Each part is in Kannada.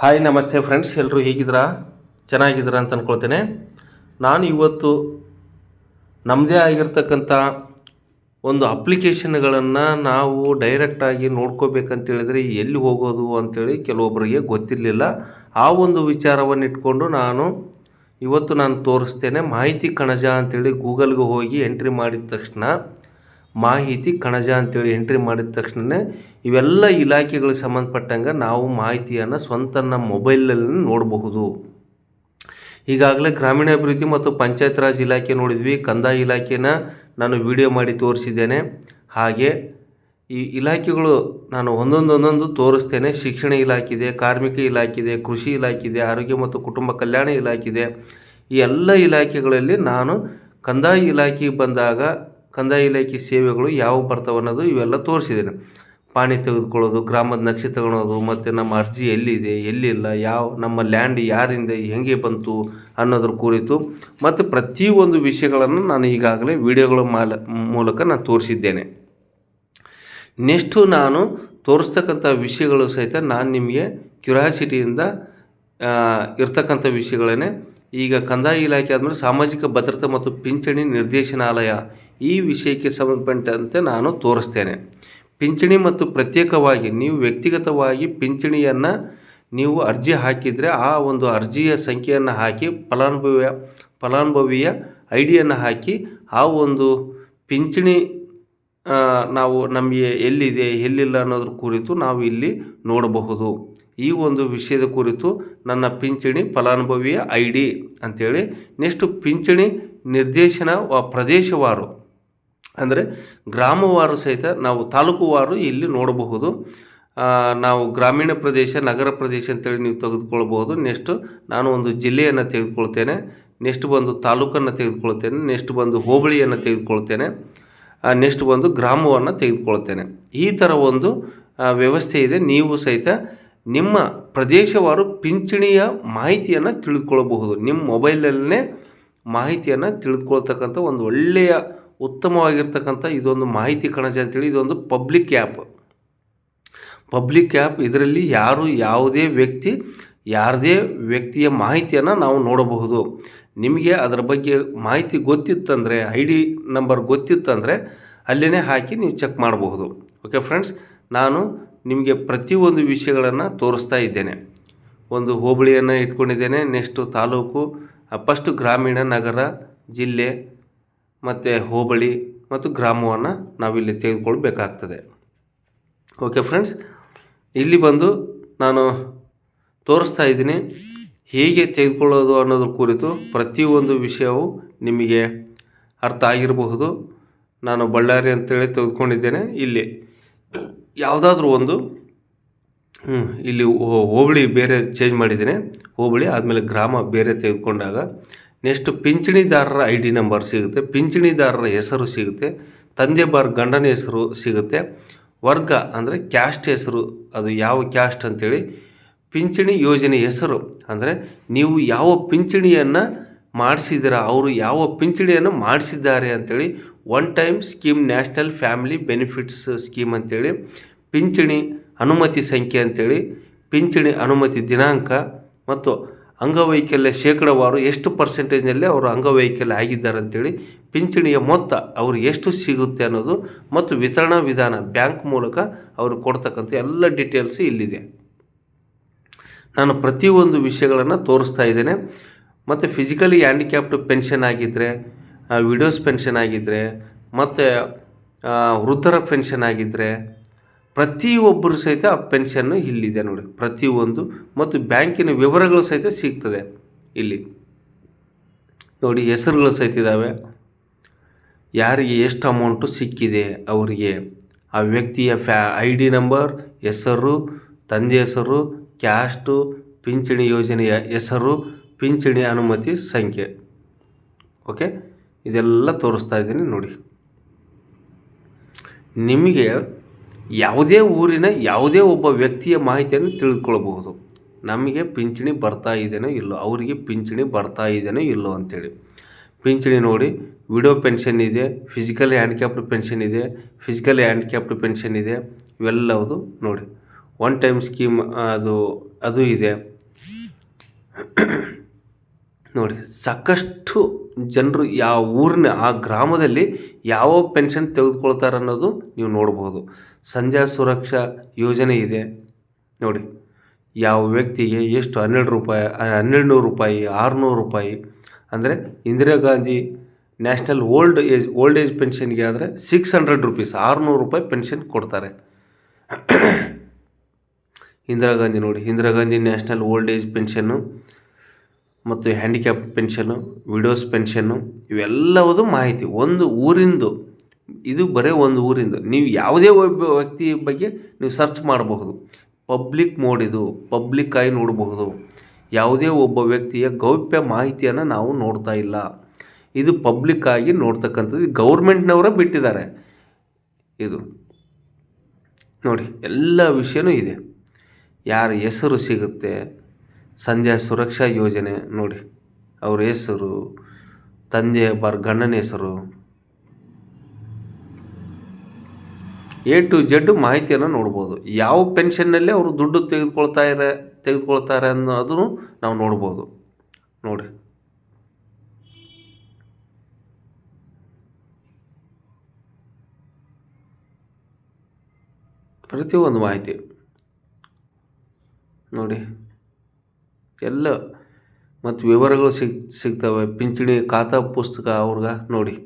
ಹಾಯ್, ನಮಸ್ತೆ ಫ್ರೆಂಡ್ಸ್ ಎಲ್ಲರೂ ಹೇಗಿದ್ದೀರಾ? ಚೆನ್ನಾಗಿದ್ದೀರಾ ಅಂತ ಅಂದ್ಕೊಳ್ತೇನೆ ನಾನು ಇವತ್ತು ನಮ್ಮದೇ ಆಗಿರ್ತಕ್ಕಂಥ ಒಂದು ಅಪ್ಲಿಕೇಶನ್ಗಳನ್ನು ನಾವು ಡೈರೆಕ್ಟಾಗಿ ನೋಡ್ಕೋಬೇಕಂತೇಳಿದರೆ ಎಲ್ಲಿ ಹೋಗೋದು ಅಂತೇಳಿ ಕೆಲವೊಬ್ಬರಿಗೆ ಗೊತ್ತಿರಲಿಲ್ಲ. ಆ ಒಂದು ವಿಚಾರವನ್ನು ಇಟ್ಕೊಂಡು ನಾನು ಇವತ್ತು ನಾನು ತೋರಿಸ್ತೇನೆ. ಮಾಹಿತಿ ಕಣಜ ಅಂತೇಳಿ ಗೂಗಲ್ಗೆ ಹೋಗಿ ಎಂಟ್ರಿ ಮಾಡಿದ ತಕ್ಷಣ ಮಾಹಿತಿ ಕಣಜ ಅಂತೇಳಿ ಎಂಟ್ರಿ ಮಾಡಿದ ತಕ್ಷಣವೇ ಇವೆಲ್ಲ ಇಲಾಖೆಗಳಿಗೆ ಸಂಬಂಧಪಟ್ಟಂಗೆ ನಾವು ಮಾಹಿತಿಯನ್ನು ಸ್ವಂತ ನಮ್ಮ ಮೊಬೈಲಲ್ಲಿ ನೋಡಬಹುದು. ಈಗಾಗಲೇ ಗ್ರಾಮೀಣಾಭಿವೃದ್ಧಿ ಮತ್ತು ಪಂಚಾಯತ್ ರಾಜ್ ಇಲಾಖೆ ನೋಡಿದ್ವಿ. ಕಂದಾಯ ಇಲಾಖೆನ ನಾನು ವಿಡಿಯೋ ಮಾಡಿ ತೋರಿಸಿದ್ದೇನೆ. ಹಾಗೆ ಈ ಇಲಾಖೆಗಳು ನಾನು ಒಂದೊಂದು ಒಂದೊಂದು ತೋರಿಸ್ತೇನೆ. ಶಿಕ್ಷಣ ಇಲಾಖೆ ಇದೆ ಕಾರ್ಮಿಕ ಇಲಾಖೆ ಇದೆ ಕೃಷಿ ಇಲಾಖೆ ಇದೆ ಆರೋಗ್ಯ ಮತ್ತು ಕುಟುಂಬ ಕಲ್ಯಾಣ ಇಲಾಖೆ ಇದೆ ಈ ಎಲ್ಲ ಇಲಾಖೆಗಳಲ್ಲಿ ನಾನು ಕಂದಾಯ ಇಲಾಖೆಗೆ ಬಂದಾಗ ಕಂದಾಯ ಇಲಾಖೆ ಸೇವೆಗಳು ಯಾವ ಬರ್ತಾವೆ ಅನ್ನೋದು ಇವೆಲ್ಲ ತೋರಿಸಿದ್ದೇನೆ. ಪಾಣಿ ತೆಗೆದುಕೊಳ್ಳೋದು, ಗ್ರಾಮದ ನಕ್ಷೆ ತಗೊಳೋದು, ಮತ್ತು ನಮ್ಮ ಅರ್ಜಿ ಎಲ್ಲಿದೆ, ಎಲ್ಲಿಲ್ಲ, ಯಾವ, ನಮ್ಮ ಲ್ಯಾಂಡ್ ಯಾರಿಂದ, ಹೆಂಗೆ ಬಂತು ಅನ್ನೋದ್ರ ಕುರಿತು ಮತ್ತು ಪ್ರತಿಯೊಂದು ವಿಷಯಗಳನ್ನು ನಾನು ಈಗಾಗಲೇ ವಿಡಿಯೋಗಳ ಮಾಲ, ಮೂಲಕ ನಾನು ತೋರಿಸಿದ್ದೇನೆ. ನೆಕ್ಸ್ಟು ನಾನು ತೋರಿಸ್ತಕ್ಕಂಥ ವಿಷಯಗಳು ಸಹಿತ ನಾನು ನಿಮಗೆ ಕ್ಯೂರಾಸಿಟಿಯಿಂದ ಇರ್ತಕ್ಕಂಥ ವಿಷಯಗಳೇ ಈಗ ಕಂದಾಯ ಇಲಾಖೆ ಆದಮೇಲೆ ಸಾಮಾಜಿಕ ಭದ್ರತೆ ಮತ್ತು ಪಿಂಚಣಿ ನಿರ್ದೇಶನಾಲಯ ಈ ವಿಷಯಕ್ಕೆ ಸಂಬಂಧಪಟ್ಟಂತೆ ನಾನು ತೋರಿಸ್ತೇನೆ. ಪಿಂಚಣಿ ಮತ್ತು ಪ್ರತ್ಯೇಕವಾಗಿ ನೀವು ವ್ಯಕ್ತಿಗತವಾಗಿ ಪಿಂಚಣಿಯನ್ನು ನೀವು ಅರ್ಜಿ ಹಾಕಿದರೆ ಆ ಒಂದು ಅರ್ಜಿಯ ಸಂಖ್ಯೆಯನ್ನು ಹಾಕಿ, ಫಲಾನುಭವಿಯ ಫಲಾನುಭವಿಯ ಐ ಡಿಯನ್ನು ಹಾಕಿ ಆ ಒಂದು ಪಿಂಚಣಿ ನಾವು ನಮಗೆ ಎಲ್ಲಿದೆ, ಎಲ್ಲಿಲ್ಲ ಅನ್ನೋದ್ರ ಕುರಿತು ನಾವು ಇಲ್ಲಿ ನೋಡಬಹುದು. ಈ ಒಂದು ವಿಷಯದ ಕುರಿತು ನನ್ನ ಪಿಂಚಣಿ ಫಲಾನುಭವಿಯ ಐ ಡಿ ಅಂಥೇಳಿ ನೆಕ್ಸ್ಟು ಪಿಂಚಣಿ ನಿರ್ದೇಶನ ಪ್ರದೇಶವಾರು. ಅಂದರೆ ಗ್ರಾಮವಾರು ಸಹಿತ ನಾವು ತಾಲೂಕುವಾರು ಇಲ್ಲಿ ನೋಡಬಹುದು. ನಾವು ಗ್ರಾಮೀಣ ಪ್ರದೇಶ, ನಗರ ಪ್ರದೇಶ ಅಂತೇಳಿ ನೀವು ತೆಗೆದುಕೊಳ್ಬಹುದು. ನೆಕ್ಸ್ಟು ನಾನು ಒಂದು ಜಿಲ್ಲೆಯನ್ನು ತೆಗೆದುಕೊಳ್ತೇನೆ. ನೆಕ್ಸ್ಟ್ ಬಂದು ತಾಲೂಕನ್ನು ತೆಗೆದುಕೊಳ್ತೇನೆ. ನೆಕ್ಸ್ಟ್ ಬಂದು ಹೋಬಳಿಯನ್ನು ತೆಗೆದುಕೊಳ್ತೇನೆ. ನೆಕ್ಸ್ಟ್ ಬಂದು ಗ್ರಾಮವನ್ನು ತೆಗೆದುಕೊಳ್ತೇನೆ. ಈ ಥರ ಒಂದು ವ್ಯವಸ್ಥೆ ಇದೆ. ನೀವು ಸಹಿತ ನಿಮ್ಮ ಪ್ರದೇಶವಾರು ಪಿಂಚಣಿಯ ಮಾಹಿತಿಯನ್ನು ತಿಳಿದುಕೊಳ್ಳಬಹುದು ನಿಮ್ಮ ಮೊಬೈಲಲ್ಲೇ ಮಾಹಿತಿಯನ್ನು ತಿಳಿದುಕೊಳ್ತಕ್ಕಂಥ ಒಂದು ಒಳ್ಳೆಯ ಉತ್ತಮವಾಗಿರ್ತಕ್ಕಂಥ ಇದೊಂದು ಮಾಹಿತಿ ಕಣಜ ಅಂತೇಳಿ ಇದೊಂದು ಪಬ್ಲಿಕ್ ಆ್ಯಪ್ ಪಬ್ಲಿಕ್ ಆ್ಯಪ್ ಇದರಲ್ಲಿ ಯಾರು ಯಾವುದೇ ವ್ಯಕ್ತಿ, ಯಾರದೇ ವ್ಯಕ್ತಿಯ ಮಾಹಿತಿಯನ್ನು ನಾವು ನೋಡಬಹುದು. ನಿಮಗೆ ಅದರ ಬಗ್ಗೆ ಮಾಹಿತಿ ಗೊತ್ತಿತ್ತಂದರೆ ಐ ಡಿ ನಂಬರ್ ಗೊತ್ತಿತ್ತಂದರೆ ಅಲ್ಲೇ ಹಾಕಿ ನೀವು ಚೆಕ್ ಮಾಡಬಹುದು. ಓಕೆ ಫ್ರೆಂಡ್ಸ್ ನಾನು ನಿಮಗೆ ಪ್ರತಿಯೊಂದು ವಿಷಯಗಳನ್ನು ತೋರಿಸ್ತಾ ಇದ್ದೇನೆ. ಒಂದು ಹೋಬಳಿಯನ್ನು ಇಟ್ಕೊಂಡಿದ್ದೇನೆ ನೆಕ್ಸ್ಟು ತಾಲೂಕು ಫಸ್ಟು ಗ್ರಾಮೀಣ ನಗರ, ಜಿಲ್ಲೆ ಮತ್ತು ಹೋಬಳಿ ಮತ್ತು ಗ್ರಾಮವನ್ನು ನಾವಿಲ್ಲಿ ತೆಗೆದುಕೊಳ್ಬೇಕಾಗ್ತದೆ. ಓಕೆ ಫ್ರೆಂಡ್ಸ್ ಇಲ್ಲಿ ಬಂದು ನಾನು ತೋರಿಸ್ತಾ ಇದ್ದೀನಿ ಹೇಗೆ ತೆಗೆದುಕೊಳ್ಳೋದು ಅನ್ನೋದ್ರ ಕುರಿತು ಪ್ರತಿಯೊಂದು ವಿಷಯವು ನಿಮಗೆ ಅರ್ಥ ಆಗಿರಬಹುದು. ನಾನು ಬಳ್ಳಾರಿ ಅಂತೇಳಿ ತೆಗೆದುಕೊಂಡಿದ್ದೇನೆ. ಇಲ್ಲಿ ಯಾವುದಾದ್ರೂ ಒಂದು ಇಲ್ಲಿ ಹೋಬಳಿ ಬೇರೆ ಚೇಂಜ್ ಮಾಡಿದ್ದೀನಿ. ಹೋಬಳಿ ಆದಮೇಲೆ ಗ್ರಾಮ ಬೇರೆ ತೆಗೆದುಕೊಂಡಾಗ ನೆಕ್ಸ್ಟ್ ಪಿಂಚಣಿದಾರರ ಐ ಡಿ ನಂಬರ್ ಸಿಗುತ್ತೆ. ಪಿಂಚಣಿದಾರರ ಹೆಸರು ಸಿಗುತ್ತೆ. ತಂದೆ ಬಾರ್ ಗಂಡನ ಹೆಸರು ಸಿಗುತ್ತೆ. ವರ್ಗ ಅಂದರೆ ಕ್ಯಾಸ್ಟ್ ಹೆಸರು. ಅದು ಯಾವ ಕ್ಯಾಸ್ಟ್ ಅಂತೇಳಿ. ಪಿಂಚಣಿ ಯೋಜನೆ ಹೆಸರು ಅಂದರೆ ನೀವು ಯಾವ ಪಿಂಚಣಿಯನ್ನು ಮಾಡಿಸಿದ್ದೀರಾ ಅವರು ಯಾವ ಪಿಂಚಣಿಯನ್ನು ಮಾಡಿಸಿದ್ದಾರೆ ಅಂತೇಳಿ. One time scheme national family benefits scheme ಅಂತೇಳಿ. ಪಿಂಚಣಿ ಅನುಮತಿ ಸಂಖ್ಯೆ ಅಂತೇಳಿ. ಪಿಂಚಣಿ ಅನುಮತಿ ದಿನಾಂಕ ಮತ್ತು ಅಂಗವೈಕಲ್ಯ ಶೇಕಡವಾರು ಎಷ್ಟು ಪರ್ಸೆಂಟೇಜ್ನಲ್ಲಿ ಅವರು ಅಂಗವೈಕಲ್ಯ ಆಗಿದ್ದಾರೆ ಅಂತೇಳಿ ಪಿಂಚಣಿಯ ಮೊತ್ತ ಅವರು ಎಷ್ಟು ಸಿಗುತ್ತೆ ಅನ್ನೋದು ಮತ್ತು ವಿತರಣಾ ವಿಧಾನ ಬ್ಯಾಂಕ್ ಮೂಲಕ ಅವರು ಕೊಡ್ತಕ್ಕಂಥ ಎಲ್ಲ ಡೀಟೇಲ್ಸ್ ಇಲ್ಲಿದೆ. ನಾನು ಪ್ರತಿಯೊಂದು ವಿಷಯಗಳನ್ನು ತೋರಿಸ್ತಾ ಇದ್ದೇನೆ. ಮತ್ತು ಫಿಸಿಕಲಿ ಹ್ಯಾಂಡಿಕ್ಯಾಪ್ಡ್ ಪೆನ್ಷನ್ ಆಗಿದ್ದರೆ ವಿಡೋಸ್ ಪೆನ್ಷನ್ ಆಗಿದ್ದರೆ ಮತ್ತು ವೃದ್ಧರ ಪೆನ್ಷನ್ ಆಗಿದ್ದರೆ ಪ್ರತಿಯೊಬ್ಬರು ಸಹಿತ ಆ ಪೆನ್ಷನ್ನು ಇಲ್ಲಿದೆ ನೋಡಿ. ಪ್ರತಿಯೊಂದು ಮತ್ತು ಬ್ಯಾಂಕಿನ ವಿವರಗಳು ಸಹಿತ ಸಿಗ್ತದೆ ಇಲ್ಲಿ. ನೋಡಿ ಹೆಸರುಗಳು ಸಹಿತ ಇದ್ದಾವೆ ಯಾರಿಗೆ ಎಷ್ಟು ಅಮೌಂಟು ಸಿಕ್ಕಿದೆ ಅವರಿಗೆ. ಆ ವ್ಯಕ್ತಿಯ ಫ್ಯಾ ಐ ಡಿ ನಂಬರ್ ಹೆಸರು, ತಂದೆ ಹೆಸರು ಕ್ಯಾಸ್ಟು ಪಿಂಚಣಿ ಯೋಜನೆಯ ಹೆಸರು, ಪಿಂಚಣಿ ಅನುಮತಿ ಸಂಖ್ಯೆ. ಓಕೆ ಇದೆಲ್ಲ ತೋರಿಸ್ತಾ ಇದ್ದೀನಿ ನೋಡಿ. ನಿಮಗೆ ಯಾವುದೇ ಊರಿನ ಯಾವುದೇ ಒಬ್ಬ ವ್ಯಕ್ತಿಯ ಮಾಹಿತಿಯನ್ನು ತಿಳಿದುಕೊಳ್ಬಹುದು ನಮಗೆ ಪಿಂಚಣಿ ಬರ್ತಾ ಇದೆಯೋ ಇಲ್ಲೋ, ಅವರಿಗೆ ಪಿಂಚಣಿ ಬರ್ತಾ ಇದೆಯೋ ಇಲ್ಲೋ ಅಂಥೇಳಿ ಪಿಂಚಣಿ ನೋಡಿ, ವಿಡೋ ಪೆನ್ಷನ್ ಇದೆ, ಫಿಸಿಕಲಿ ಹ್ಯಾಂಡಿಕ್ಯಾಪ್ಡ್ ಪೆನ್ಷನ್ ಇದೆ, ಫಿಸಿಕಲಿ ಹ್ಯಾಂಡಿಕ್ಯಾಪ್ಡ್ ಪೆನ್ಷನ್ ಇದೆ, ಇವೆಲ್ಲವುದು ನೋಡಿ. ಒನ್ ಟೈಮ್ ಸ್ಕೀಮ್ ಅದು ಅದು ಇದೆ. ನೋಡಿ, ಸಾಕಷ್ಟು ಜನರು ಯಾವ ಊರಿನ, ಆ ಗ್ರಾಮದಲ್ಲಿ ಯಾವ ಪೆನ್ಷನ್ ತೆಗೆದುಕೊಳ್ತಾರೆ ಅನ್ನೋದು ನೀವು ನೋಡ್ಬೋದು ಸಂಧ್ಯಾ ಸುರಕ್ಷಾ ಯೋಜನೆ ಇದೆ. ನೋಡಿ, ಯಾವ ವ್ಯಕ್ತಿಗೆ ಎಷ್ಟು ಹನ್ನೆರಡು ರೂಪಾಯಿ ಹನ್ನೆರಡು ನೂರು ರೂಪಾಯಿ, ಆರುನೂರು ರೂಪಾಯಿ, ಅಂದರೆ Indira Gandhi national old age old age ಪೆನ್ಷನ್ಗೆ ಆದರೆ ಸಿಕ್ಸ್ ಹಂಡ್ರೆಡ್ ರುಪೀಸ್, ಆರುನೂರು ರೂಪಾಯಿ ಪೆನ್ಷನ್ ಕೊಡ್ತಾರೆ. ಇಂದಿರಾ ಗಾಂಧಿ ನೋಡಿ, Indira Gandhi national old age pension ಮತ್ತು ಹ್ಯಾಂಡಿಕ್ಯಾಪ್ ಪೆನ್ಷನ್ನು, ವಿಡೋಸ್ ಪೆನ್ಷನ್ನು, ಇವೆಲ್ಲವುದು ಮಾಹಿತಿ. ಒಂದು ಊರಿಂದು ಇದು ಬರೀ ಒಂದು ಊರಿಂದ. ನೀವು ಯಾವುದೇ ಒಬ್ಬ ವ್ಯಕ್ತಿ ಬಗ್ಗೆ ನೀವು ಸರ್ಚ್ ಮಾಡಬಹುದು. ಪಬ್ಲಿಕ್ ಮೋಡ್ ಇದು. ಪಬ್ಲಿಕ್ ಆಗಿ ನೋಡಬಹುದು. ಯಾವುದೇ ಒಬ್ಬ ವ್ಯಕ್ತಿಯ ಗೌಪ್ಯ ಮಾಹಿತಿಯನ್ನು ನಾವು ನೋಡ್ತಾ ಇಲ್ಲ. ಇದು ಪಬ್ಲಿಕ್ ಆಗಿ ನೋಡ್ತಕ್ಕಂಥದ್ದು. ಗೌರ್ಮೆಂಟ್ನವರೇ ಬಿಟ್ಟಿದ್ದಾರೆ. ಇದು ನೋಡಿ, ಎಲ್ಲ ವಿಷಯನೂ ಇದೆ. ಯಾರ ಹೆಸರು ಸಿಗುತ್ತೆ? ಸಂಧ್ಯಾ ಸುರಕ್ಷಾ ಯೋಜನೆ ನೋಡಿ. ಅವ್ರ ಹೆಸರು, ತಂದೆ ಬಾರ್ ಗಂಡನ ಹೆಸರು. ಎ ಟು ಜೆಡ್ ಮಾಹಿತಿಯನ್ನು ನೋಡ್ಬೋದು. ಯಾವ ಪೆನ್ಷನ್ನಲ್ಲಿ ಅವರು ದುಡ್ಡು ತೆಗೆದುಕೊಳ್ತಾ ಇರ, ತೆಗೆದುಕೊಳ್ತಾರೆ ಅನ್ನೋದನ್ನು ನಾವು ನೋಡ್ಬೋದು. ನೋಡಿ. ಪ್ರತಿಯೊಂದು ಮಾಹಿತಿ. ನೋಡಿ. ಎಲ್ಲ ಮತ್ತು ವಿವರಗಳು ಸಿಗ್, ಸಿಗ್ತವೆ. ಪಿಂಚಣಿ ಖಾತಾ ಪುಸ್ತಕ ಅವ್ರಿಗೆ ನೋಡಿ.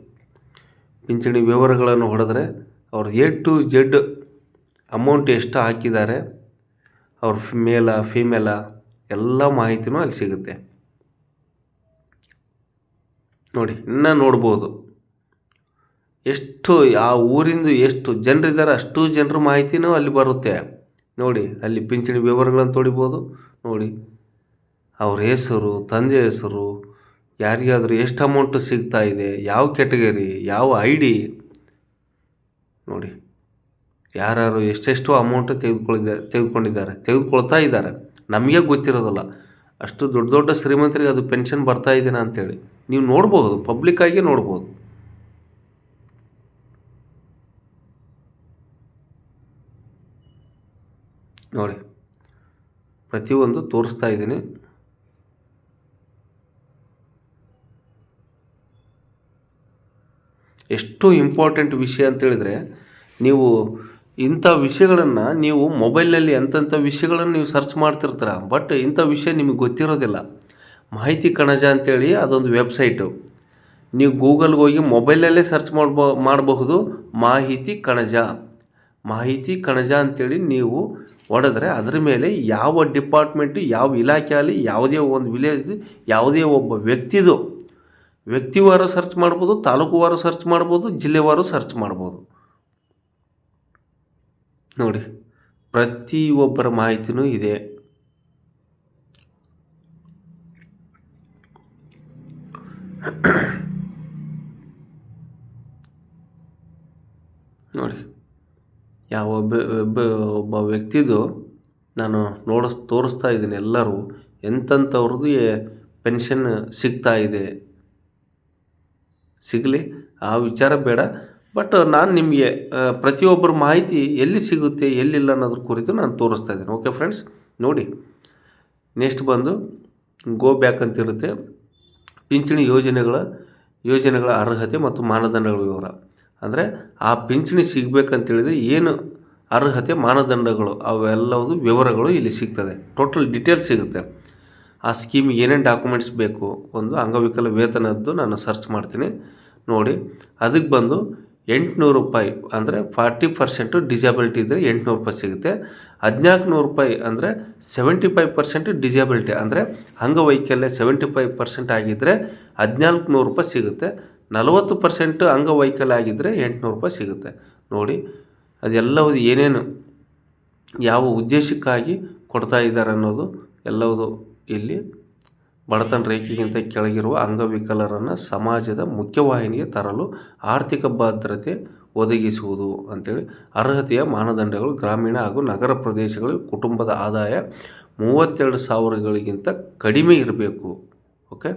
ಪಿಂಚಣಿ ವಿವರಗಳನ್ನು ಹೊಡೆದ್ರೆ ಅವ್ರು ಎ ಟು ಜೆಡ್ ಅಮೌಂಟ್ ಎಷ್ಟು ಹಾಕಿದ್ದಾರೆ, ಅವ್ರ ಮೇಲ ಫಿಮೇಲ ಎಲ್ಲ ಮಾಹಿತಿನೂ ಅಲ್ಲಿ ಸಿಗುತ್ತೆ. ನೋಡಿ, ಇನ್ನೂ ನೋಡ್ಬೋದು. ಎಷ್ಟು, ಆ ಊರಿಂದು ಎಷ್ಟು ಜನರಿದ್ದಾರೆ ಅಷ್ಟು ಜನರ ಮಾಹಿತಿನೂ ಅಲ್ಲಿ ಬರುತ್ತೆ. ನೋಡಿ, ಅಲ್ಲಿ ಪಿಂಚಣಿ ವಿವರಗಳನ್ನು ತೊಡಿಬೋದು ನೋಡಿ, ಅವ್ರ ಹೆಸರು, ತಂದೆ ಹೆಸರು, ಯಾರಿಗಾದರೂ ಎಷ್ಟು ಅಮೌಂಟ್ ಸಿಗ್ತಾ ಇದೆ, ಯಾವ ಕ್ಯಾಟಗರಿ ಯಾವ ಐ ನೋಡಿ. ಯಾರ್ಯಾರು ಎಷ್ಟೆಷ್ಟು ಅಮೌಂಟ್ ತೆಗೆದುಕೊಂಡಿದ್ದಾರೆ ತೆಗೆದುಕೊಂಡಿದ್ದಾರೆ. ತೆಗೆದುಕೊಳ್ತಾ ಇದ್ದಾರೆ. ನಮಗೆ ಗೊತ್ತಿರೋದಲ್ಲ. ಅಷ್ಟು ದೊಡ್ಡ ದೊಡ್ಡ ಶ್ರೀಮಂತರಿಗೆ ಅದು ಪೆನ್ಷನ್ ಬರ್ತಾ ಇದ್ದೀನ ಅಂತೇಳಿ. ನೀವು ನೋಡ್ಬೋದು ಪಬ್ಲಿಕ್ಕಾಗಿ ನೋಡ್ಬೋದು. ನೋಡಿ. ಪ್ರತಿಯೊಂದು ತೋರಿಸ್ತಾ ಇದ್ದೀನಿ. ಎಷ್ಟು ಇಂಪಾರ್ಟೆಂಟ್ ವಿಷಯ ಅಂತೇಳಿದರೆ ನೀವು ಇಂಥ ವಿಷಯಗಳನ್ನು ನೀವು ಮೊಬೈಲ್ನಲ್ಲಿ ಎಂಥ ವಿಷಯಗಳನ್ನು ನೀವು ಸರ್ಚ್ ಮಾಡ್ತಿರ್ತೀರ, ಬಟ್ ಇಂಥ ವಿಷಯ ನಿಮಗೆ ಗೊತ್ತಿರೋದಿಲ್ಲ. ಮಾಹಿತಿ ಕಣಜ ಅಂತೇಳಿ ಅದೊಂದು ವೆಬ್ಸೈಟು. ನೀವು ಗೂಗಲ್ಗೆ ಹೋಗಿ ಮೊಬೈಲಲ್ಲೇ ಸರ್ಚ್ ಮಾಡ್ಬೋ, ಮಾಡಬಹುದು, ಮಾಹಿತಿ ಕಣಜ. ಮಾಹಿತಿ ಕಣಜ ಅಂತೇಳಿ ನೀವು ಹೊಡೆದ್ರೆ ಅದರ ಮೇಲೆ ಯಾವ ಡಿಪಾರ್ಟ್ಮೆಂಟು, ಯಾವ ಇಲಾಖೆಯಲ್ಲಿ ಯಾವುದೇ ಒಂದು ವಿಲೇಜ್, ಯಾವುದೇ ಒಬ್ಬ ವ್ಯಕ್ತಿದು ವ್ಯಕ್ತಿವಾರ ಸರ್ಚ್ ಮಾಡ್ಬೋದು, ತಾಲೂಕುವಾರು ಸರ್ಚ್ ಮಾಡ್ಬೋದು, ಜಿಲ್ಲೆವಾರು ಸರ್ಚ್ ಮಾಡ್ಬೋದು. ನೋಡಿ, ಪ್ರತಿಯೊಬ್ಬರ ಮಾಹಿತಿನೂ ಇದೆ. ನೋಡಿ, ಯಾವ ಒಬ್ಬ ವ್ಯಕ್ತಿದು ನಾನು ನೋಡಿಸ್, ತೋರಿಸ್ತಾ ಇದ್ದೀನಿ ಎಲ್ಲರೂ ಎಂಥವ್ರದ್ದು ಪೆನ್ಷನ್ ಸಿಗ್ತಾ ಇದೆ. ಸಿಗಲಿ, ಆ ವಿಚಾರ ಬೇಡ. ಬಟ್ ನಾನು ನಿಮಗೆ ಪ್ರತಿಯೊಬ್ಬರ ಮಾಹಿತಿ ಎಲ್ಲಿ ಸಿಗುತ್ತೆ, ಎಲ್ಲಿಲ್ಲ ಅನ್ನೋದ್ರ ಕುರಿತು ನಾನು ತೋರಿಸ್ತಾ ಇದ್ದೀನಿ. ಓಕೆ ಫ್ರೆಂಡ್ಸ್ ನೋಡಿ ನೆಕ್ಸ್ಟ್ ಬಂದು ಗೋ ಬ್ಯಾಕ್ ಅಂತಿರುತ್ತೆ ಪಿಂಚಣಿ ಯೋಜನೆಗಳ ಯೋಜನೆಗಳ ಅರ್ಹತೆ ಮತ್ತು ಮಾನದಂಡಗಳ ವಿವರ. ಅಂದರೆ, ಆ ಪಿಂಚಣಿ ಸಿಗಬೇಕಂತೇಳಿದರೆ ಏನು ಅರ್ಹತೆ, ಮಾನದಂಡಗಳು ಅವೆಲ್ಲವುದು ವಿವರಗಳು ಇಲ್ಲಿ ಸಿಗ್ತದೆ. ಟೋಟಲ್ ಡೀಟೇಲ್ಸ್ ಸಿಗುತ್ತೆ. ಆ ಸ್ಕೀಮ್ ಏನೇನು ಡಾಕ್ಯುಮೆಂಟ್ಸ್ ಬೇಕು ಒಂದು ಅಂಗವಿಕಲ ವೇತನದ್ದು ನಾನು ಸರ್ಚ್ ಮಾಡ್ತೀನಿ. ನೋಡಿ ಅದಕ್ಕೆ ಬಂದು ಎಂಟುನೂರು ರೂಪಾಯಿ ಅಂದರೆ ಫಾರ್ಟಿ ಪರ್ಸೆಂಟು ಡಿಸಬಿಲಿಟಿ ಇದ್ದರೆ ಎಂಟುನೂರು ರೂಪಾಯಿ ಸಿಗುತ್ತೆ. ಹದಿನಾಲ್ಕು ನೂರು ರೂಪಾಯಿ ಅಂದರೆ ಸೆವೆಂಟಿ ಫೈವ್ ಪರ್ಸೆಂಟ್ ಡಿಸಬಿಲಿಟಿ ಅಂದರೆ ಅಂಗವೈಕಲ್ಯ ಸೆವೆಂಟಿ ಫೈವ್ ಪರ್ಸೆಂಟ್ ಆಗಿದ್ದರೆ ಹದಿನಾಲ್ಕು ನೂರು ರೂಪಾಯಿ ಸಿಗುತ್ತೆ. ನಲವತ್ತು ಪರ್ಸೆಂಟ್ ಅಂಗವೈಕಲ್ಯ ಆಗಿದ್ದರೆ ಎಂಟುನೂರು ರೂಪಾಯಿ ಸಿಗುತ್ತೆ. ನೋಡಿ, ಅದೆಲ್ಲವೂ ಏನೇನು, ಯಾವ ಉದ್ದೇಶಕ್ಕಾಗಿ ಕೊಡ್ತಾ ಇದ್ದಾರೆ ಅನ್ನೋದು ಎಲ್ಲವುದು ಇಲ್ಲಿ ಬಡತನ ರೇಖೆಗಿಂತ ಕೆಳಗಿರುವ ಅಂಗವಿಕಲರನ್ನು ಸಮಾಜದ ಮುಖ್ಯವಾಹಿನಿಗೆ ತರಲು ಆರ್ಥಿಕ ಭದ್ರತೆ ಒದಗಿಸುವುದು ಅಂತೇಳಿ ಅರ್ಹತೆಯ ಮಾನದಂಡಗಳು ಗ್ರಾಮೀಣ ಹಾಗೂ ನಗರ ಪ್ರದೇಶಗಳಲ್ಲಿ ಕುಟುಂಬದ ಆದಾಯ ಮೂವತ್ತೆರಡು ಸಾವಿರಗಳಿಗಿಂತ ಕಡಿಮೆ ಇರಬೇಕು ಓಕೆ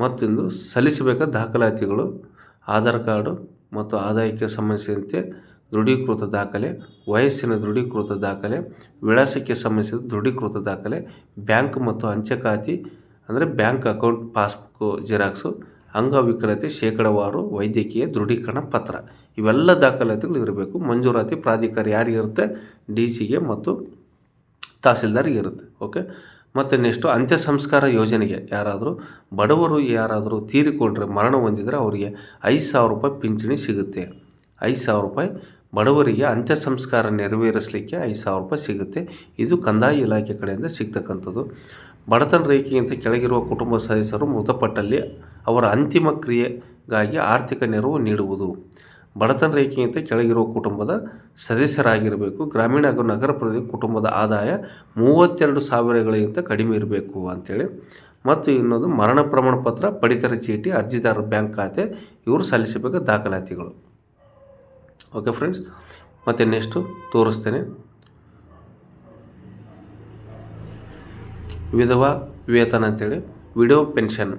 ಮತ್ತೊಂದು ಸಲ್ಲಿಸಬೇಕಾದ ದಾಖಲಾತಿಗಳು, ಆಧಾರ್ ಕಾರ್ಡು ಮತ್ತು ಆದಾಯಕ್ಕೆ ಸಂಬಂಧಿಸಿದಂತೆ ದೃಢೀಕೃತ ದಾಖಲೆ, ವಯಸ್ಸಿನ ದೃಢೀಕೃತ ದಾಖಲೆ, ವಿಳಾಸಕ್ಕೆ ಸಂಬಂಧಿಸಿದ ದೃಢೀಕೃತ ದಾಖಲೆ, ಬ್ಯಾಂಕ್ ಮತ್ತು ಅಂಚೆ ಖಾತೆ, ಅಂದರೆ ಬ್ಯಾಂಕ್ ಅಕೌಂಟ್ ಪಾಸ್ಬುಕ್ಕು ಜೆರಾಕ್ಸು, ಅಂಗವಿಕಲತೆ, ಶೇಕಡವಾರು, ವೈದ್ಯಕೀಯ ದೃಢೀಕರಣ ಪತ್ರ. ಇವೆಲ್ಲ ದಾಖಲಾತಿಗಳು ಇರಬೇಕು. ಮಂಜೂರಾತಿ ಪ್ರಾಧಿಕಾರ ಯಾರಿಗಿರುತ್ತೆ ಡಿ ಸಿಗೆ ಮತ್ತು ತಹಸೀಲ್ದಾರ್ಗೆ ಇರುತ್ತೆ. ಓಕೆ? ಮತ್ತು ನೆಕ್ಸ್ಟು ಅಂತ್ಯ ಸಂಸ್ಕಾರ ಯೋಜನೆಗೆ ಯಾರಾದರೂ, ಬಡವರು ಯಾರಾದರೂ ತೀರಿಕೊಂಡ್ರೆ, ಮರಣ ಹೊಂದಿದರೆ ಅವರಿಗೆ ಐದು ಸಾವಿರ ರೂಪಾಯಿ ಪಿಂಚಣಿ ಸಿಗುತ್ತೆ. ಐದು ಸಾವಿರ ರೂಪಾಯಿ ಬಡವರಿಗೆ ಅಂತ್ಯ ಸಂಸ್ಕಾರ ನೆರವೇರಿಸಲಿಕ್ಕೆ ಐದು ಸಾವಿರ ರೂಪಾಯಿ ಸಿಗುತ್ತೆ. ಇದು ಕಂದಾಯ ಇಲಾಖೆ ಕಡೆಯಿಂದ ಸಿಗ್ತಕ್ಕಂಥದ್ದು. ಬಡತನ ರೇಖೆಗಿಂತ ಕೆಳಗಿರುವ ಕುಟುಂಬ ಸದಸ್ಯರು ಮೃತಪಟ್ಟಲ್ಲಿ ಅವರ ಅಂತಿಮ ಕ್ರಿಯೆಗಾಗಿ ಆರ್ಥಿಕ ನೆರವು ನೀಡುವುದು. ಬಡತನ ರೇಖೆಗಿಂತ ಕೆಳಗಿರುವ ಕುಟುಂಬದ ಸದಸ್ಯರಾಗಿರಬೇಕು. ಗ್ರಾಮೀಣ ಹಾಗೂ ನಗರ ಪ್ರದೇಶ ಕುಟುಂಬದ ಆದಾಯ ಮೂವತ್ತೆರಡು ಸಾವಿರಗಳಿಗಿಂತ ಕಡಿಮೆ ಇರಬೇಕು ಅಂಥೇಳಿ ಮತ್ತು ಇನ್ನೊಂದು ಮರಣ ಪ್ರಮಾಣ ಪತ್ರ ಪಡಿತರ ಚೀಟಿ ಅರ್ಜಿದಾರರ ಬ್ಯಾಂಕ್ ಖಾತೆ, ಇವರು ಸಲ್ಲಿಸಬೇಕು ದಾಖಲಾತಿಗಳು. ಓಕೆ ಫ್ರೆಂಡ್ಸ್ ಮತ್ತು ನೆಕ್ಸ್ಟು ತೋರಿಸ್ತೇನೆ. ವಿಧವಾ ವೇತನ ಅಂತೇಳಿ ವಿಡೋ ಪೆನ್ಷನ್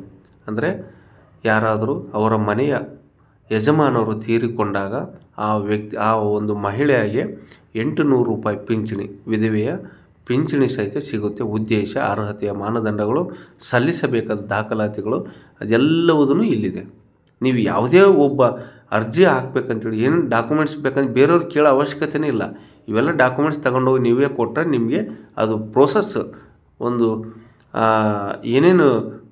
ಅಂದರೆ ಯಾರಾದರೂ ಅವರ ಮನೆಯ ಯಜಮಾನರು ತೀರಿಕೊಂಡಾಗ ಆ ವ್ಯಕ್ತಿ, ಆ ಒಂದು ಮಹಿಳೆಗೆ ಎಂಟು ನೂರು ರೂಪಾಯಿ ಪಿಂಚಣಿ, ವಿಧವೆಯ ಪಿಂಚಣಿ ಸಹಿತ ಸಿಗುತ್ತೆ. ಉದ್ದೇಶ, ಅರ್ಹತೆಯ ಮಾನದಂಡಗಳು, ಸಲ್ಲಿಸಬೇಕಾದ ದಾಖಲಾತಿಗಳು, ಅದೆಲ್ಲವುದನ್ನು ಇಲ್ಲಿದೆ. ನೀವು ಯಾವುದೇ ಒಬ್ಬ ಅರ್ಜಿ ಹಾಕ್ಬೇಕಂತೇಳಿ ಏನು ಡಾಕ್ಯುಮೆಂಟ್ಸ್ ಬೇಕಂದ್ರೆ ಬೇರೆಯವ್ರು ಕೇಳೋ ಅವಶ್ಯಕತೆನೇ ಇಲ್ಲ. ಇವೆಲ್ಲ ಡಾಕ್ಯುಮೆಂಟ್ಸ್ ತಗೊಂಡೋಗಿ ನೀವೇ ಕೊಟ್ಟರೆ ನಿಮಗೆ ಅದು ಪ್ರೋಸೆಸ್ ಒಂದು ಏನೇನು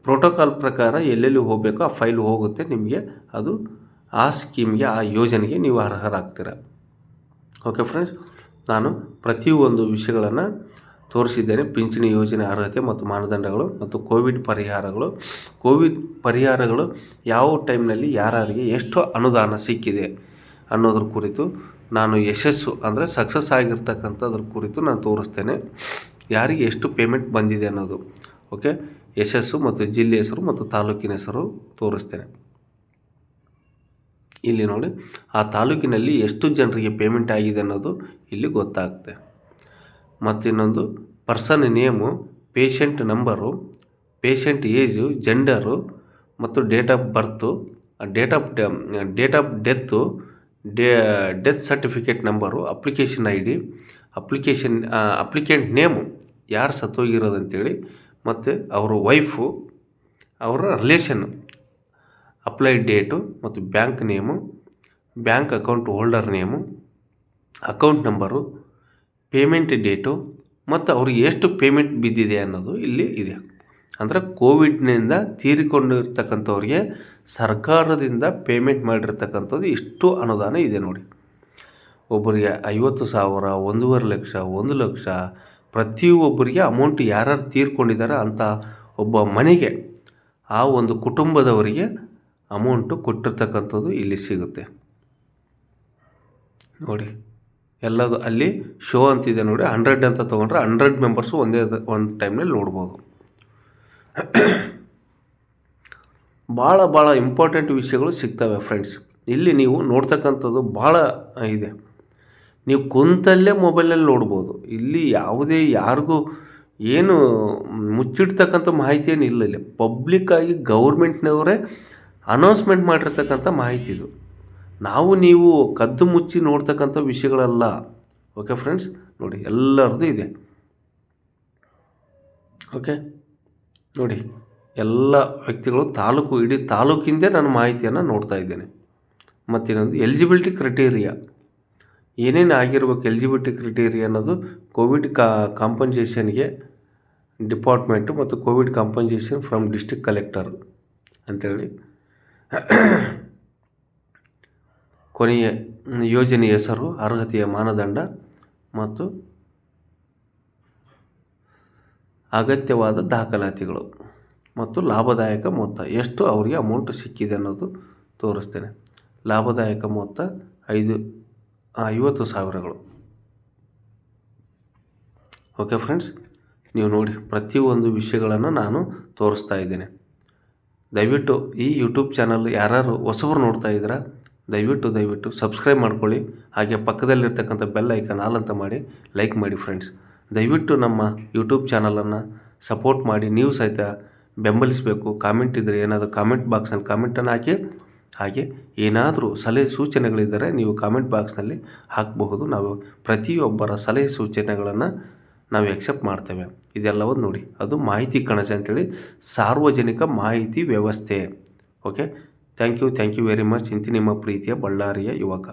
ಪ್ರೋಟೋಕಾಲ್ ಪ್ರಕಾರ ಎಲ್ಲೆಲ್ಲಿ ಹೋಗಬೇಕು ಆ ಫೈಲ್ ಹೋಗುತ್ತೆ, ನಿಮಗೆ ಅದು ಆ ಸ್ಕೀಮ್ಗೆ ಆ ಯೋಜನೆಗೆ ನೀವು ಅರ್ಹರಾಗ್ತೀರ. ಓಕೆ ಫ್ರೆಂಡ್ಸ್ ನಾನು ಪ್ರತಿಯೊಂದು ವಿಷಯಗಳನ್ನು ತೋರಿಸಿದ್ದೇನೆ ಪಿಂಚಣಿ ಯೋಜನೆ ಅರ್ಹತೆ ಮತ್ತು ಮಾನದಂಡಗಳು ಮತ್ತು ಕೋವಿಡ್ ಪರಿಹಾರಗಳು. ಕೋವಿಡ್ ಪರಿಹಾರಗಳು ಯಾವ ಟೈಮ್ನಲ್ಲಿ ಯಾರಿಗೆ ಎಷ್ಟು ಅನುದಾನ ಸಿಕ್ಕಿದೆ ಅನ್ನೋದ್ರ ಕುರಿತು ನಾನು ಯಶಸ್ಸು ಅಂದರೆ ಸಕ್ಸಸ್ ಆಗಿರ್ತಕ್ಕಂಥದ್ರ ಕುರಿತು ನಾನು ತೋರಿಸ್ತೇನೆ. ಯಾರಿಗೆ ಎಷ್ಟು ಪೇಮೆಂಟ್ ಬಂದಿದೆ ಅನ್ನೋದು ಓಕೆ ಯಶಸ್ಸು ಮತ್ತು ಜಿಲ್ಲೆ ಹೆಸರು ಮತ್ತು ತಾಲೂಕಿನ ಹೆಸರು ತೋರಿಸ್ತೇನೆ. ಇಲ್ಲಿ ನೋಡಿ, ಆ ತಾಲೂಕಿನಲ್ಲಿ ಎಷ್ಟು ಜನರಿಗೆ ಪೇಮೆಂಟ್ ಆಗಿದೆ ಅನ್ನೋದು ಇಲ್ಲಿ ಗೊತ್ತಾಗುತ್ತೆ ಮತ್ತಿನ್ನೊಂದು person name, patient number, patient age, gender ಮತ್ತು date of birth, date of date of death, day, death certificate number, application I D application applicant name, ಯಾರು ಸತ್ತೋಗಿರೋದು ಅಂತೇಳಿ ಮತ್ತು ಅವರ ವೈಫು, ಅವರ ರಿಲೇಷನ್ನು ಅಪ್ಲೈ ಡೇಟು ಮತ್ತು bank name, bank account holder name, account number payment date ಮತ್ತು ಅವ್ರಿಗೆ ಎಷ್ಟು ಪೇಮೆಂಟ್ ಬಿದ್ದಿದೆ ಅನ್ನೋದು ಇಲ್ಲಿ ಇದೆ. ಅಂದರೆ ಕೋವಿಡ್ನಿಂದ ತೀರಿಕೊಂಡಿರ್ತಕ್ಕಂಥವ್ರಿಗೆ ಸರ್ಕಾರದಿಂದ ಪೇಮೆಂಟ್ ಮಾಡಿರ್ತಕ್ಕಂಥದ್ದು ಇಷ್ಟು ಅನುದಾನ ಇದೆ ನೋಡಿ. ಒಬ್ಬರಿಗೆ ಐವತ್ತು ಸಾವಿರ, ಒಂದೂವರೆ ಲಕ್ಷ, ಒಂದು ಲಕ್ಷ ಪ್ರತಿಯೊಬ್ಬರಿಗೆ ಅಮೌಂಟ್ ಯಾರ್ಯಾರು ತೀರ್ಕೊಂಡಿದ್ದಾರೆ ಅಂತ ಒಬ್ಬ ಮನೆಗೆ, ಆ ಒಂದು ಕುಟುಂಬದವರಿಗೆ ಅಮೌಂಟು ಕೊಟ್ಟಿರ್ತಕ್ಕಂಥದ್ದು ಇಲ್ಲಿ ಸಿಗುತ್ತೆ. ನೋಡಿ. ಎಲ್ಲದು ಅಲ್ಲಿ ಶೋ ಅಂತಿದೆ ನೋಡಿ ಹಂಡ್ರೆಡ್ ಅಂತ ತೊಗೊಂಡ್ರೆ ಹಂಡ್ರೆಡ್ ಮೆಂಬರ್ಸು ಒಂದೇ ಒಂದು ಟೈಮ್ನಲ್ಲಿ ನೋಡ್ಬೋದು. ಭಾಳ ಭಾಳ ಇಂಪಾರ್ಟೆಂಟ್ ವಿಷಯಗಳು ಸಿಗ್ತವೆ ಫ್ರೆಂಡ್ಸ್ ಇಲ್ಲಿ ನೀವು ನೋಡ್ತಕ್ಕಂಥದ್ದು ಭಾಳ ಇದೆ. ನೀವು ಕುಂತಲ್ಲೇ ಮೊಬೈಲಲ್ಲಿ ನೋಡ್ಬೋದು. ಇಲ್ಲಿ ಯಾವುದೇ ಯಾರಿಗೂ ಏನು ಮುಚ್ಚಿಡ್ತಕ್ಕಂಥ ಮಾಹಿತಿ ಏನು ಇಲ್ಲ ಇಲ್ಲಿ ಪಬ್ಲಿಕ್ಕಾಗಿ ಗೌರ್ಮೆಂಟ್ನವರೇ ಅನೌನ್ಸ್ಮೆಂಟ್ ಮಾಡಿರ್ತಕ್ಕಂಥ ಮಾಹಿತಿ ಇದು. ನಾವು ನೀವು ಕದ್ದು ಮುಚ್ಚಿ ನೋಡ್ತಕ್ಕಂಥ ವಿಷಯಗಳಲ್ಲ. ಓಕೆ ಫ್ರೆಂಡ್ಸ್ ನೋಡಿ, ಎಲ್ಲರದ್ದು ಇದೆ. ಓಕೆ ನೋಡಿ, ಎಲ್ಲ ವ್ಯಕ್ತಿಗಳು ತಾಲೂಕು, ಇಡೀ ತಾಲೂಕಿಂದೇ ನಾನು ಮಾಹಿತಿಯನ್ನು ನೋಡ್ತಾ ಇದ್ದೇನೆ. ಮತ್ತಿನ್ನೊಂದು ಎಲಿಜಿಬಿಲಿಟಿ ಕ್ರಿಟೀರಿಯಾ ಏನೇನು ಆಗಿರ್ಬೇಕು ಎಲಿಜಿಬಿಲಿಟಿ ಕ್ರಿಟೀರಿಯಾ ಅನ್ನೋದು ಕೋವಿಡ್ ಕಾ ಕಾಂಪನ್ಸೇಷನ್ಗೆ ಡಿಪಾರ್ಟ್ಮೆಂಟು ಮತ್ತು Covid compensation from district collector ಅಂತೇಳಿ. ಕೊನೆಯ ಯೋಜನೆಯ ಹೆಸರು, ಅರ್ಹತೆಯ ಮಾನದಂಡ ಮತ್ತು ಅಗತ್ಯವಾದ ದಾಖಲಾತಿಗಳು ಮತ್ತು ಲಾಭದಾಯಕ ಮೊತ್ತ. ಎಷ್ಟು ಅವರಿಗೆ ಅಮೌಂಟ್ ಸಿಕ್ಕಿದೆ ಅನ್ನೋದು ತೋರಿಸ್ತೇನೆ. ಲಾಭದಾಯಕ ಮೊತ್ತ ಐದು ಐವತ್ತು ಸಾವಿರಗಳು. ಓಕೆ ಫ್ರೆಂಡ್ಸ್ ನೀವು ನೋಡಿ ಪ್ರತಿಯೊಂದು ವಿಷಯಗಳನ್ನು ನಾನು ತೋರಿಸ್ತಾ ಇದ್ದೇನೆ. ದಯವಿಟ್ಟು ಈ ಯೂಟ್ಯೂಬ್ ಚಾನಲ್ ಯಾರು ಹೊಸಬ್ರು ನೋಡ್ತಾ ಇದ್ದೀರಾ ದಯವಿಟ್ಟು ದಯವಿಟ್ಟು ಸಬ್ಸ್ಕ್ರೈಬ್ ಮಾಡ್ಕೊಳ್ಳಿ. ಹಾಗೆ ಪಕ್ಕದಲ್ಲಿರ್ತಕ್ಕಂಥ ಬೆಲ್ ಐಕನ್ ಆಲ್ ಅಂತ ಮಾಡಿ ಲೈಕ್ ಮಾಡಿ ಫ್ರೆಂಡ್ಸ್ ದಯವಿಟ್ಟು ನಮ್ಮ ಯೂಟ್ಯೂಬ್ ಚಾನಲನ್ನು ಸಪೋರ್ಟ್ ಮಾಡಿ. ನೀವು ಸಹಿತ ಬೆಂಬಲಿಸಬೇಕು. ಕಾಮೆಂಟ್ ಇದ್ದರೆ ಏನಾದರೂ ಕಾಮೆಂಟ್ ಬಾಕ್ಸಲ್ಲಿ ಕಾಮೆಂಟನ್ನು ಹಾಕಿ. ಹಾಗೆ ಏನಾದರೂ ಸಲಹೆ ಸೂಚನೆಗಳಿದ್ದರೆ ನೀವು ಕಾಮೆಂಟ್ ಬಾಕ್ಸ್ನಲ್ಲಿ ಹಾಕಬಹುದು. ನಾವು ಪ್ರತಿಯೊಬ್ಬರ ಸಲಹೆ ಸೂಚನೆಗಳನ್ನು ನಾವು ಎಕ್ಸೆಪ್ಟ್ ಮಾಡ್ತೇವೆ. ಇದೆಲ್ಲವನ್ನು ನೋಡಿ. ಅದು ಮಾಹಿತಿ ಕಣಜ ಅಂತೇಳಿ ಸಾರ್ವಜನಿಕ ಮಾಹಿತಿ ವ್ಯವಸ್ಥೆ. Okay thank you thank you very much ಇಂತಿ ನಿಮ್ಮ ಪ್ರೀತಿಯ ಬಳ್ಳಾರಿಯ ಯುವಕ